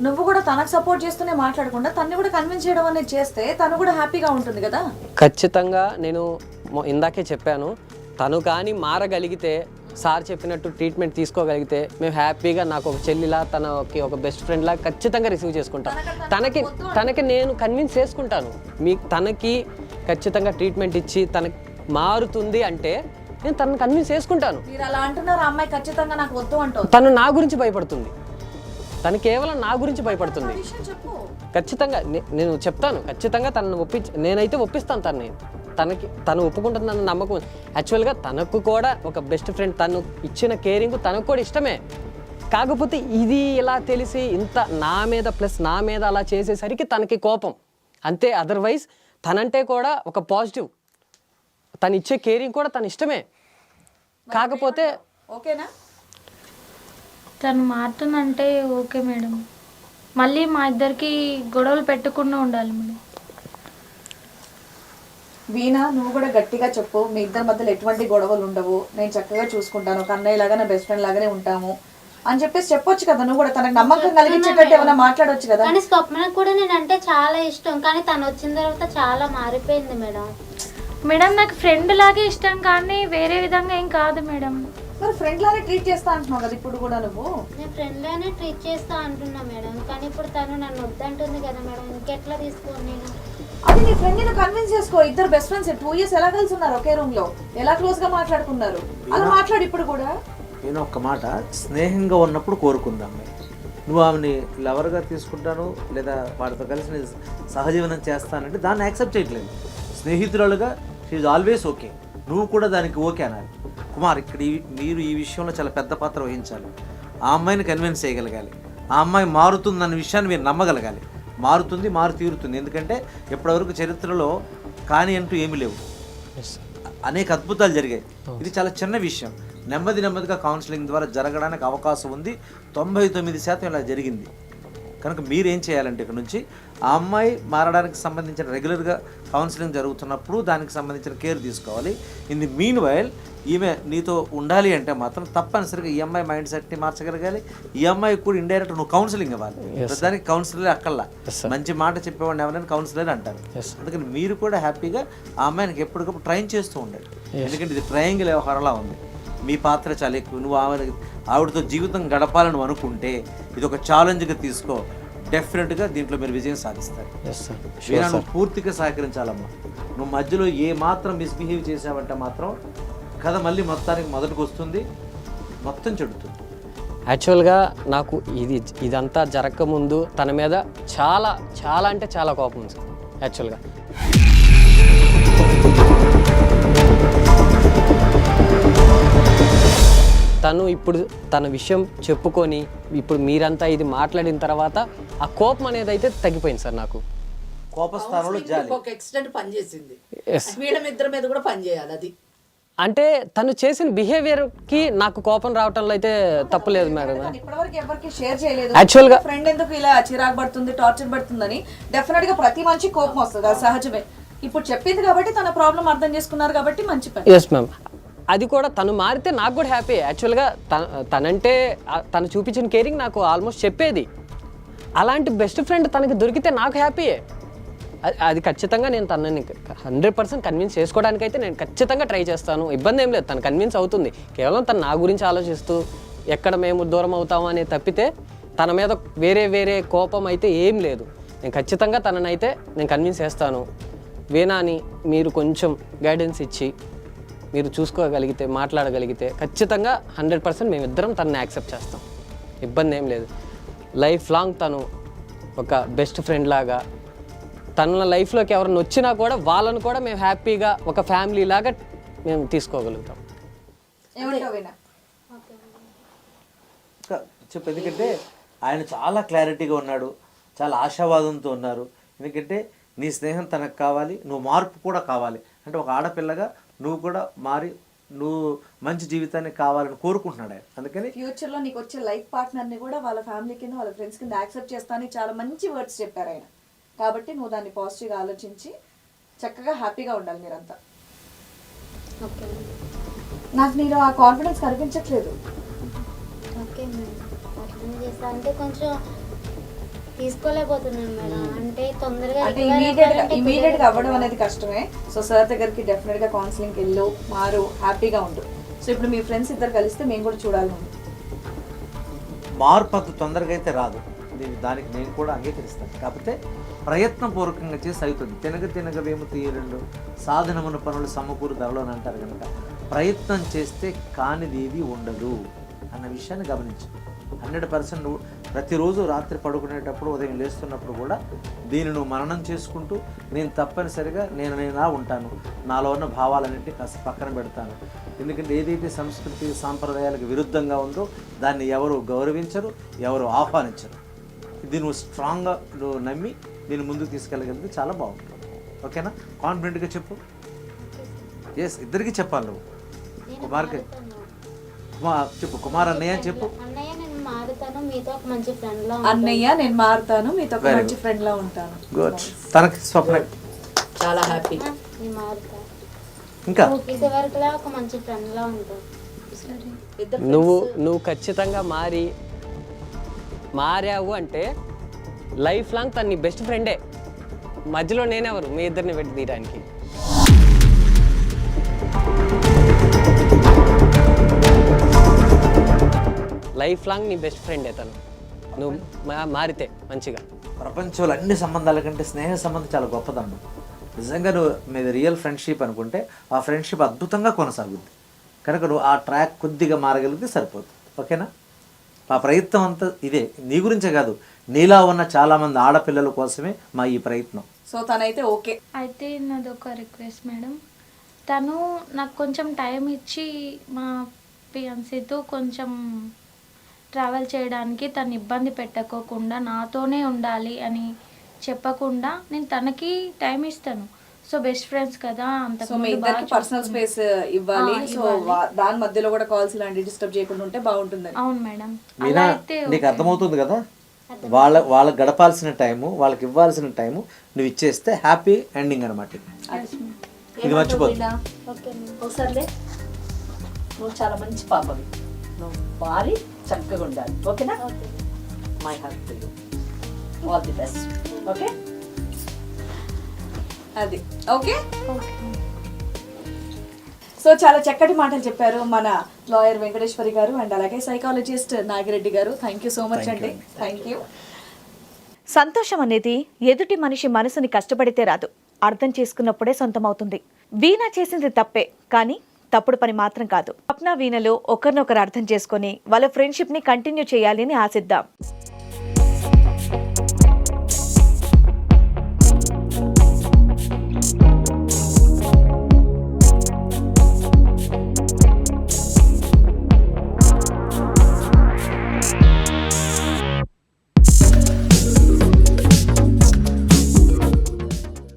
నువ్వు కూడా తనకు సపోర్ట్ చేస్తూనే మాట్లాడకుండా తన్ని కూడా కన్విన్స్ చేయడం అనేది చేస్తే తను కూడా హ్యాపీగా ఉంటుంది కదా? ఖచ్చితంగా నేను మొ- ఇందాకే చెప్పాను తను కానీ మారగలిగితే సార్ చెప్పినట్టు ట్రీట్మెంట్ తీసుకోగలిగితే మేము హ్యాపీగా నాకు ఒక చెల్లిలా తనకి ఒక బెస్ట్ ఫ్రెండ్లా ఖచ్చితంగా రిసీవ్ చేసుకుంటాం. తనకి తనకి నేను కన్విన్స్ చేసుకుంటాను. మీ తనకి ఖచ్చితంగా ట్రీట్మెంట్ ఇచ్చి తనకి మారుతుంది అంటే నేను తనని కన్విన్స్ చేసుకుంటాను. మీరు అలా అంటున్నారు ఆ అమ్మాయి ఖచ్చితంగా నాకు వద్దు అంటుంది. తను నా గురించి భయపడుతుంది. తను కేవలం నా గురించి భయపడుతుంది. ఖచ్చితంగా నేను చెప్తాను. ఖచ్చితంగా తనను ఒప్పించి నేనైతే ఒప్పిస్తాను తనని. తనకి తను ఒప్పుకుంటుందన్న నమ్మకం. యాక్చువల్గా తనకు కూడా ఒక బెస్ట్ ఫ్రెండ్ తను ఇచ్చిన కేరింగ్ తనకు కూడా ఇష్టమే. కాకపోతే ఇది ఇలా తెలిసి ఇంత నా మీద ప్లస్ నా మీద అలా చేసేసరికి తనకి కోపం. అంతే అదర్వైజ్ తనంటే కూడా ఒక పాజిటివ్. తను ఇచ్చే కేరింగ్ కూడా తన ఇష్టమే కాకపోతే ఓకేనా? తను మారుతుందంటే ఓకే మేడం. మళ్ళీ మా ఇద్దరికి గొడవలు పెట్టకుండా ఉండాలి మేడం. వీణా నువ్వు కూడా గట్టిగా చెప్పు. మీ ఇద్దరి మధ్యలో ఎటువంటి గొడవలు ఉండవు. నేను చక్కగా చూసుకుంటాను. ఒక అన్నయ్య లాగా నా బెస్ట్ ఫ్రెండ్ లాగానే ఉంటాము. అని చెప్పేసి చెప్పొచ్చు కదా. నువ్వు కూడా తనకు నమ్మకం కలిగించేటట్టు ఏమైనా మాట్లాడొచ్చు కదా? కానీ స్వప్నకు కూడా నేను అంటే చాలా ఇష్టం. కానీ తను వచ్చిన తర్వాత చాలా మారిపోయింది మేడం. మేడం నాకు ఫ్రెండ్ లాగే ఇష్టం కానీ వేరే విధంగా ఏం కాదు మేడం. మరి ఫ్రెండ్ లానే ట్రీట్ చేస్తా అంటున్నావు కదా ఇప్పుడు కూడా నువ్వు? నేను ఫ్రెండ్ లానే ట్రీట్ చేస్తా అంటున్నా మేడం. కానీ ఇప్పుడు తను నన్ను వద్దంటుంది కదా మేడం. ఇంకెట్లా తీసుకోను నేను? అది నీ ఫ్రెండ్ని కన్విన్స్ చేసుకో. ఇద్దరు బెస్ట్ ఫ్రెండ్స్ టూ ఇయర్స్ ఎలా కలిసి ఉన్నారు ఒకే రూమ్లో? ఎలా క్లోజ్గా మాట్లాడుకున్నారు? అలా మాట్లాడు ఇప్పుడు కూడా. నేను ఒక్క మాట స్నేహంగా ఉన్నప్పుడు కోరుకుందాం నువ్వు ఆమెని లవర్గా తీసుకుంటాను లేదా వాడితో కలిసి నేను సహజీవనం చేస్తానంటే దాన్ని యాక్సెప్ట్ చేయట్లేదు. స్నేహితురాలుగా షీఈ్ ఆల్వేస్ ఓకే నువ్వు కూడా దానికి ఓకే అనాలి. కుమార్ ఇక్కడ ఈ- మీరు ఈ విషయంలో చాలా పెద్ద పాత్ర వహించాలి. ఆ అమ్మాయిని కన్విన్స్ చేయగలగాలి. ఆ అమ్మాయి మారుతుందన్న విషయాన్ని మీరు నమ్మగలగాలి. మారుతుంది మారు తీరుతుంది. ఎందుకంటే ఇప్పటివరకు చరిత్రలో కాని అంటూ ఏమీ లేవు. అనేక అద్భుతాలు జరిగాయి. ఇది చాలా చిన్న విషయం. నెమ్మది నెమ్మదిగా కౌన్సిలింగ్ ద్వారా జరగడానికి అవకాశం ఉంది. తొంభై తొమ్మిది శాతం ఇలా జరిగింది. కనుక మీరు ఏం చేయాలంటే ఇక్కడ నుంచి ఆ అమ్మాయి మారడానికి సంబంధించిన రెగ్యులర్గా కౌన్సిలింగ్ జరుగుతున్నప్పుడు దానికి సంబంధించిన కేర్ తీసుకోవాలి. ఇన్ ది మీన్ వైల్ ఈమె నీతో ఉండాలి అంటే మాత్రం తప్పనిసరిగా ఈ అమ్మాయి మైండ్ సెట్ని మార్చగలగాలి. ఈ అమ్మాయి కూడా ఇండైరెక్ట్ నువ్వు కౌన్సిలింగ్ ఇవ్వాలి. ప్రతిదానికి కౌన్సిలర్ అక్కల్లా మంచి మాట చెప్పేవాడిని ఎవరైనా కౌన్సిలర్ అంటారు. అందుకని మీరు కూడా హ్యాపీగా ఆ అమ్మాయికి ఎప్పటికప్పుడు ట్రైన్ చేస్తూ ఉండాలి ఎందుకంటే ఇది ట్రయాంగిల్ వ్యవహారంలా ఉంది. మీ పాత్ర చాలా. ఎక్కువ నువ్వు ఆమె ఆవిడతో జీవితం గడపాలని అనుకుంటే ఇది ఒక ఛాలెంజ్గా తీసుకో. డెఫినెట్గా దీంట్లో మీరు విజయం సాధిస్తారు. నువ్వు పూర్తిగా సహకరించాలమ్మా. నువ్వు మధ్యలో ఏ మాత్రం మిస్బిహేవ్ చేసావంటే మాత్రం కథ మళ్ళీ మొత్తానికి మొదటికి వస్తుంది. మొత్తం చెడుతుంది. యాక్చువల్గా నాకు ఇది ఇదంతా జరగకముందు తన మీద చాలా చాలా అంటే చాలా కోపం ఉంది సార్ యాక్చువల్గా తను ఇప్పుడు తన విషయం చెప్పుకొని ఇప్పుడు మీరంతా ఇది మాట్లాడిన తర్వాత ఆ కోపం అనేది అయితే తగ్గిపోయింది సార్ నాకు. కోపస్థానంలో జాలి. ఒక ఎక్సిడెంట్ పనిచేసింది వీళ్ళ ఇద్దరి మీద కూడా పనిచేయాలి అది. అంటే తను చేసిన బిహేవియర్కి నాకు కోపం రావటంలో అయితే తప్పులేదు మేడం. కానీ ఇప్పటివరకు ఎవరికి షేర్ చేయలేదు. యాక్చువల్గా ఫ్రెండ్ ఎందుకు ఇలా చిరాకు పడుతుంది టార్చర్ పడుతుందని డెఫినెట్గా ప్రతి మనిషి కోపం వస్తుంది అది సహజమే. ఇప్పుడు చెప్పింది కాబట్టి తన ప్రాబ్లం అర్థం చేసుకున్నారు కాబట్టి మంచి పని. ఎస్ మ్యామ్ అది కూడా తను మారితే నాకు కూడా హ్యాపీ యాక్చువల్గా తన తనంటే తను చూపించిన కేరింగ్ నాకు ఆల్మోస్ట్ చెప్పేది. అలాంటి బెస్ట్ ఫ్రెండ్ తనకి దొరికితే నాకు హ్యాపీయే అది- అది ఖచ్చితంగా నేను తనని హండ్రెడ్ పర్సెంట్ కన్విన్స్ చేసుకోవడానికి అయితే నేను ఖచ్చితంగా ట్రై చేస్తాను. ఇబ్బంది ఏం లేదు తను కన్విన్స్ అవుతుంది. కేవలం తను నా గురించి ఆలోచిస్తూ ఎక్కడ మేము దూరం అవుతాము తప్పితే తన మీద వేరే వేరే కోపం అయితే ఏం లేదు. నేను ఖచ్చితంగా తననైతే నేను కన్విన్స్ చేస్తాను. వీణాని మీరు కొంచెం గైడెన్స్ ఇచ్చి మీరు చూసుకోగలిగితే మాట్లాడగలిగితే ఖచ్చితంగా హండ్రెడ్ పర్సెంట్ మేమిద్దరం తనని యాక్సెప్ట్ చేస్తాం. ఇబ్బంది ఏం లేదు. లైఫ్ లాంగ్ తను ఒక బెస్ట్ ఫ్రెండ్ లాగా తన లైఫ్లోకి ఎవరైనా వచ్చినా కూడా వాళ్ళను కూడా మేము హ్యాపీగా ఒక ఫ్యామిలీ లాగా మేము తీసుకోగలుగుతాం. చెప్పు ఎందుకంటే ఆయన చాలా క్లారిటీగా ఉన్నాడు చాలా ఆశావాదంతో ఉన్నారు. ఎందుకంటే నీ స్నేహం తనకు కావాలి నువ్వు మార్పు కూడా కావాలి. అంటే ఒక ఆడపిల్లగా నువ్వు కూడా మారి నువ్వు మంచి జీవితాన్ని కావాలని కోరుకుంటున్నాడు ఆయన. అందుకని ఫ్యూచర్లో నీకు వచ్చే లైఫ్ పార్ట్నర్ని కూడా వాళ్ళ ఫ్యామిలీ కింద వాళ్ళ ఫ్రెండ్స్ కింద యాక్సెప్ట్ చేస్తానని చాలా మంచి వర్డ్స్ చెప్పారు ఆయన. కాబట్టి నువ్వు దాన్ని పాజిటివ్గా ఆలోచించి చక్కగా హ్యాపీగా ఉండాలి మీరంతా. ఓకే నాకు నీలో ఆ కాన్ఫిడెన్స్ కనిపించట్లేదు. ఓకే మేడం అర్థం చేస్తా అంటే కొంచెం తీసుకోలేకపోతున్నాను మేడం. అంటే తొందరగా అంటే recover ఇమీడియట్గా ఇమీడియట్ అవ్వడం. అనేది కష్టమే. సో సార్ దగ్గరికి డెఫినెట్గా కౌన్సిలింగ్ వెళ్ళు మారు హ్యాపీగా ఉండు. సో ఇప్పుడు మీ ఫ్రెండ్స్ ఇద్దరు కలిస్తే మేము కూడా చూడాలి మార్పు అంత తొందరగా అయితే రాదు. దీని దానికి నేను కూడా అంగీకరిస్తాను. కాకపోతే ప్రయత్నపూర్వకంగా చేసి అవుతుంది తినగ తినగ వేము తీయరెండు. సాధనమున పనులు సమకూరు ధరలో అని అంటారు కనుక. ప్రయత్నం చేస్తే కానిది ఏది ఉండదు. అన్న విషయాన్ని గమనించు. హండ్రెడ్ పర్సెంట్ ప్రతిరోజు రాత్రి పడుకునేటప్పుడు ఉదయం లేస్తున్నప్పుడు కూడా దీన్ని నువ్వు మననం చేసుకుంటూ నేను తప్పనిసరిగా నేను నేనా ఉంటాను. నాలో ఉన్న భావాలన్నింటినీ కాస్త పక్కన పెడతాను. ఎందుకంటే ఏదైతే సంస్కృతి సాంప్రదాయాలకు విరుద్ధంగా ఉందో దాన్ని ఎవరు గౌరవించరు ఎవరు ఆహ్వానించరు. ఇది నువ్వు స్ట్రాంగ్గా నువ్వు నమ్మి దీన్ని ముందుకు తీసుకెళ్ళగలిగితే చాలా బాగుంటుంది. ఓకేనా? కాన్ఫిడెంట్గా చెప్పు. ఎస్ ఇద్దరికి చెప్పాలి నువ్వు. నేను కుమార్కి. కుమార్ చెప్పు కుమార్ అన్నయ్య అని చెప్పు. నేను మారుతాను మీతో ఒక మంచి ఫ్రెండ్లో అన్నయ్య నేను మారుతాను మీతో ఒక Very మంచి ఫ్రెండ్ లా ఉంటాను. గుడ్ తనకి స్వప్న చాలా హ్యాపీ నేను మారుతాను ఇంకా? ఇది వరకులా ఒక మంచి ఫ్రెండ్ లా ఉంటాను నువ్వు నువ్వు ఖచ్చితంగా మారి మారావు అంటే లైఫ్ లాంగ్ తన నీ బెస్ట్ ఫ్రెండే మధ్యలో నేనెవరు? మీ ఇద్దరిని పెట్టి తీయడానికి. లైఫ్ లాంగ్ నీ బెస్ట్ ఫ్రెండే తను నువ్వు మా- మారితే మంచిగా. ప్రపంచంలో అన్ని సంబంధాల కంటే స్నేహ సంబంధం చాలా గొప్పదమ్మ. నిజంగా నువ్వు మీద రియల్ ఫ్రెండ్షిప్ అనుకుంటే ఆ ఫ్రెండ్షిప్ అద్భుతంగా కొనసాగుద్ది. కనుక నువ్వు ఆ ట్రాక్ కొద్దిగా మారగలిగితే సరిపోతుంది. ఓకేనా? ఆ ప్రయత్నం అంతా ఇదే. నీ గురించే కాదు. నీలా ఉన్న చాలామంది ఆడపిల్లల కోసమే మా ఈ ప్రయత్నం. సో తనైతే ఓకే. అయితే నాది ఒక రిక్వెస్ట్ మేడం. తను నాకు కొంచెం టైం ఇచ్చి మా ఫియాన్సీతో కొంచెం ట్రావెల్ చేయడానికి తను ఇబ్బంది పెట్టకోకుండా నాతోనే ఉండాలి అని చెప్పకుండా నేను తనకి టైం ఇస్తాను. సో బెస్ట్ ఫ్రెండ్స్ కదా అంత సో మీ ఇద్దరికి పర్సనల్ స్పేస్ ఇవ్వాలి. సో దాని మధ్యలో కూడా కాల్స్ ఇలాంటి డిస్టర్బ్ చేయకుండా ఉంటే బాగుంటుందని అవును మేడం. మీనా నీకు అర్థమవుతుంది కదా? వాళ్ళ వాళ్ళకి గడపాల్సిన టైము వాళ్ళకి ఇవ్వాల్సిన టైము నువ్వు ఇచ్చేస్తే హ్యాపీ ఎండింగ్ అనమాట ఇది. ఒకసారిలే నువ్వు చాలా మంచి పాపవి. నువ్వు భారీ చక్కగా ఉండాలి. ఓకేనా? Okay. My heart to all the best okay? అది. ఓకే? ఓకే సో చాలా చక్కటి మాటలు చెప్పారు మన లాయర్ వెంకటేశ్వరి గారు అండ్ అలాగే సైకాలజిస్ట్ నాగిరెడ్డి గారు. థ్యాంక్ యూ సో మచ్ అండి. థ్యాంక్ యూ సంతోషం అనేది ఎదుటి మనిషి మనసుని కష్టపడితే రాదు. అర్థం చేసుకున్నప్పుడే సొంతమవుతుంది. వీణ చేసింది తప్పే కానీ తప్పుడు పని మాత్రం కాదు. స్వప్న వీణలు ఒకరినొకరు అర్థం చేసుకొని వాళ్ళ ఫ్రెండ్షిప్ని కంటిన్యూ చేయాలని ఆశిద్దాం.